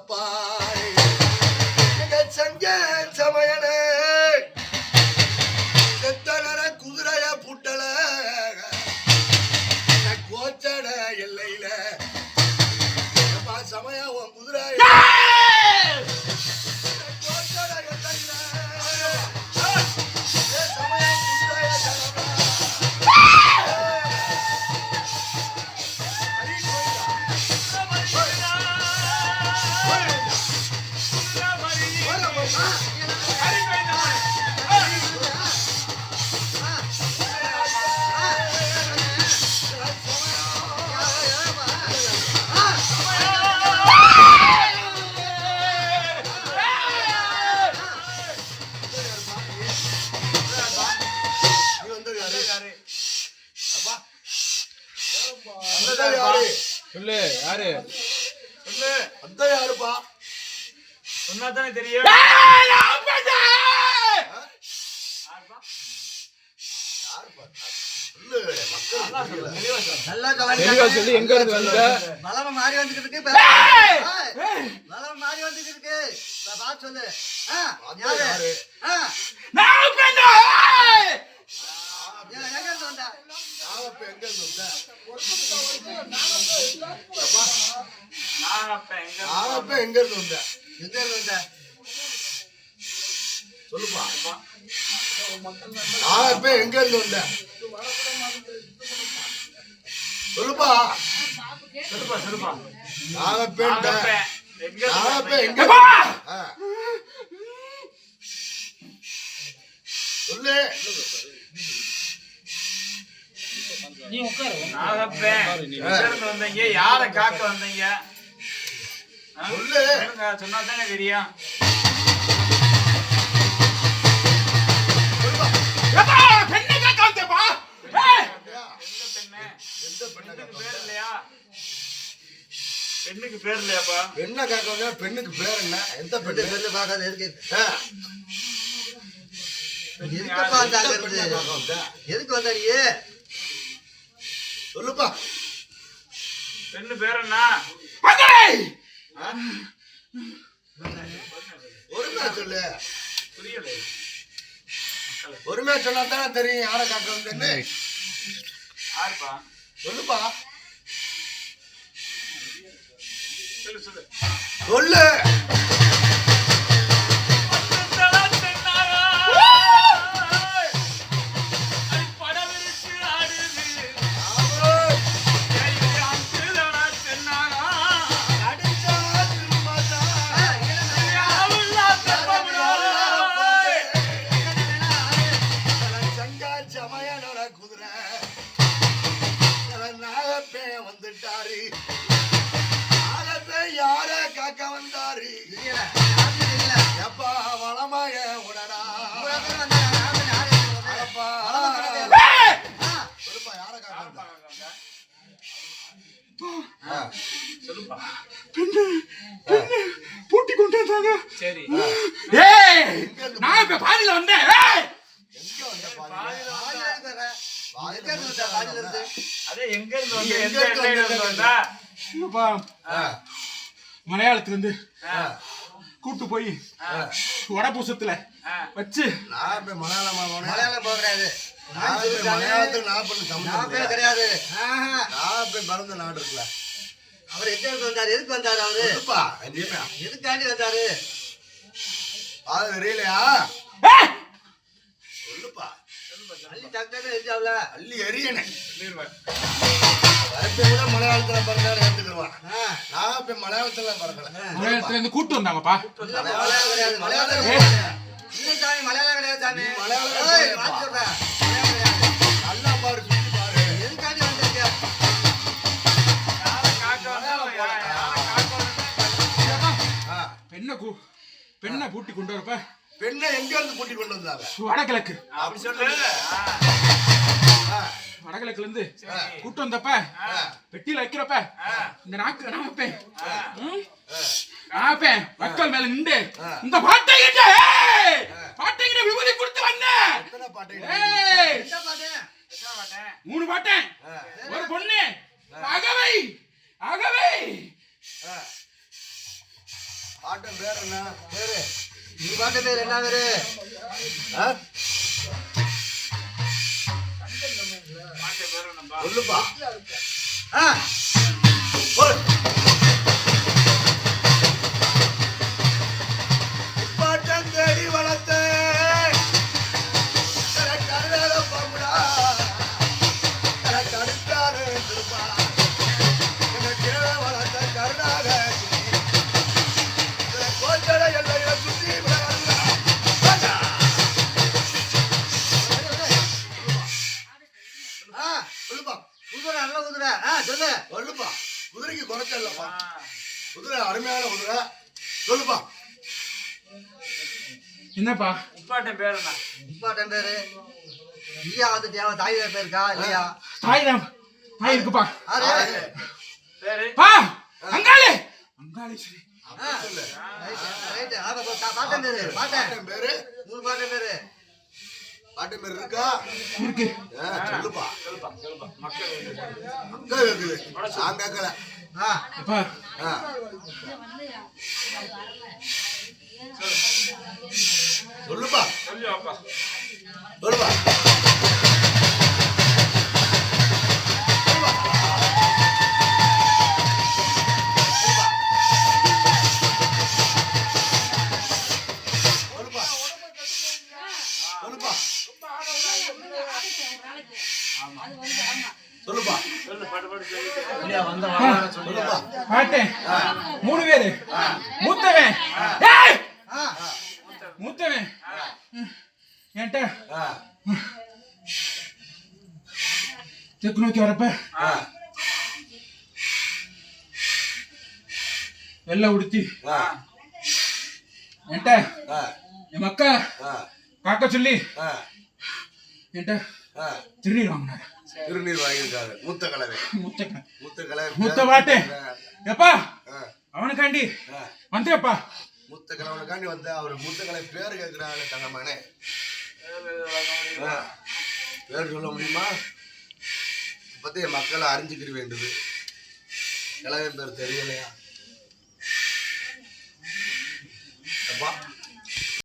அப்பாடி எங்க செஞ்ச செத்தனர குதிரைய புட்டல. கோச்சட எல்லையில அந்த யாரு? சொல்லு யாரு? அந்த யாருப்பா? தெரியும்? சொல்லு, சொல்லி. எங்க இருந்து வந்த? மாறி இருக்கு. பலமா மாறி வந்துகிட்டு இருக்கு. பா- பார்த்து சொல்லு. யாரு? எங்க இருந்து வந்த? எங்க இருந்து வந்தேன்? நான் அப்ப எங்க இருந்து வந்தேன்? எங்க இருந்து வந்த? சொல்லுப்பா. நான் இப்ப எங்க இருந்து வந்தேன்? சொல்லுப்பா. சொல்லுப்பா சொல்லுப்பா நான் இப்ப நான் எங்க-. சொல்லு அப்ப எங்க இருந்து வந்தீங்க யார காக்க வந்தீங்க சொல்லுங்க, சொன்னாதானே தெரியும். அப்படியா? எந்த பெண்ணு? எந்த பெண்ணை பெண்ணுக்கு பேர் வந்தேன்? இல்லையா? பெண்ணுக்கு பேர் இல்லையாப்பா? பெண்ணை வந்தேன். பெண்ணுக்கு பேர் என்ன? எந்த பெண்ணு, பெண்ணு பார்க்காத, எதுக்கு. எதுக்குப்பா அந்த? எதுக்கு வந்த நீ? சொல்லுப்பா. பெண்ணு பேர் என்ன? ஒருமையா சொல்லு. புரியல. ஒருமையா சொன்னா தானே தெரியும் யாரை காக்க வந்தேன்னு. யாருப்பா? சொல்லுப்பா. சொல்லு. சொல்லு. பூட்டி கொண்டு வந்தாங்க. சரி. ஏய் எங்க நான் இப்ப பாதியில வந்தேன். ஏய்! எங்க வந்த பாதி? பாதியில இருந்து. அதே எங்க இருந்து வந்து? நீ எந்த எங்க இருந்து எல்லையில இருந்து வந்த? வந்தா? இப்பா ஆ, மலையாளத்துல இருந்து கூட்டு போய் வடபூசத்துல. வச்சு நான் இப்ப மலையாளமா மலையாளம் போக கிடையாது நான் மலையாளத்துக்கு நான் பண்ண தமிழ் கிடையாது. ஆஹா. நான் இப்ப பிறந்த நாடு இருக்குல்ல. அவர் எங்க இருந்து வந்தாரு? எதுக்கு வந்தாரு அவரு? எதுக்காண்டி வந்தாரு? அது தெரியலையா சொல்லுப்பா. அள்ளி டக்கு எரிஞ்சாவ்ல அள்ளி எரியனே. வரப்ப கூட மலையாளத்துல பிறந்தாரு ஏத்துக்குருவான் ஆ. நான் இப்ப மலையாளத்துல பிறக்கல மலையாளத்துல இருந்து கூட்டு வந்தாங்கப்பா. மலையாளம் கிடையாது மலையாளம் கிடையாது. இல்ல சாமி மலையாளம் கிடையாது சாமி. மலையாளம் பெண்ணை பூட்டி கொண்டு வரப்ப. பெண்ணை எங்க இருந்து கூட்டி கொண்டு வந்தாங்க? வடகிழக்கு. அப்படி ஆ, வடகிழக்குல இருந்து. கூட்டு வந்தப்ப பெட்டியில வைக்கிறப்ப இந்த நாக்கு நான் வைப்பேன்? நான் மக்கள் மேல நின்று. இந்த பாட்டை கிட்ட! பாட்டை கிட்ட விபூதி கொடுத்து வந்தேன் பாட்டை பாட்டு. மூணு பாட்டேன் ஒரு பொண்ணு. அகவை அகவை ஆ. பேர் என்ன பேரு? சொல்லுப்பா ஆ. குதிரை நல்ல குதிரை. ஆ சொல்லு. சொல்லுப்பா. குதிரைக்கு குறைச்சல்லப்பா ஆ, குதிரை அருமையான குதிரை. சொல்லுப்பா. என்னப்பா? முப்பாட்டன் பேரு என்ன? இம்பார்ட்டன் பேரு இல்லையா வந்துட்டியா தாய் பேர் இருக்கா இல்லையா? தாய் தான் தாய் இருக்குப்பா. பேரு? பா அங்காளே. அங்காளே பா- பாட்டன் பேரு பாட்டன் பேரு. மூணு பாட்டன் பேரு. பாட்டன் பேரு இருக்கா? இருக்கு. சொல்லுப்பா. மக்கள் இருக்குது நான் கேட்கல. சொல்லுப்பா. சொல்லுப்பா. சொல்லுப்பா. மூணு பேரு. மூத்தவன். மூத்தவன். என்கிட்ட தெற்கு நோக்கி வரப்ப வெள்ளை உடுத்தி. என்கிட்ட என் மக்கா காக்க சொல்லி. என்கிட்ட திருநீர் வாங்கினாரு. திருநீர் வாங்கியிருக்காரு. மூத்த கலவை. முத்தக்கன் மூத்த கலவை. மூத்த பாட்டு. எப்பா? அவனுக்காண்டி. வந்தேப்பா மூத்த கலவனுக்காண்டி வந்த. அவர் மூத்த கலை பேர் கேட்கிறாங்க தங்கம்மானே பேரு சொல்ல முடியுமா? என் மக்களை அறிஞ்சுக்கிற வேண்டுது. கிழவன் பேர் தெரியலையா? அப்பா.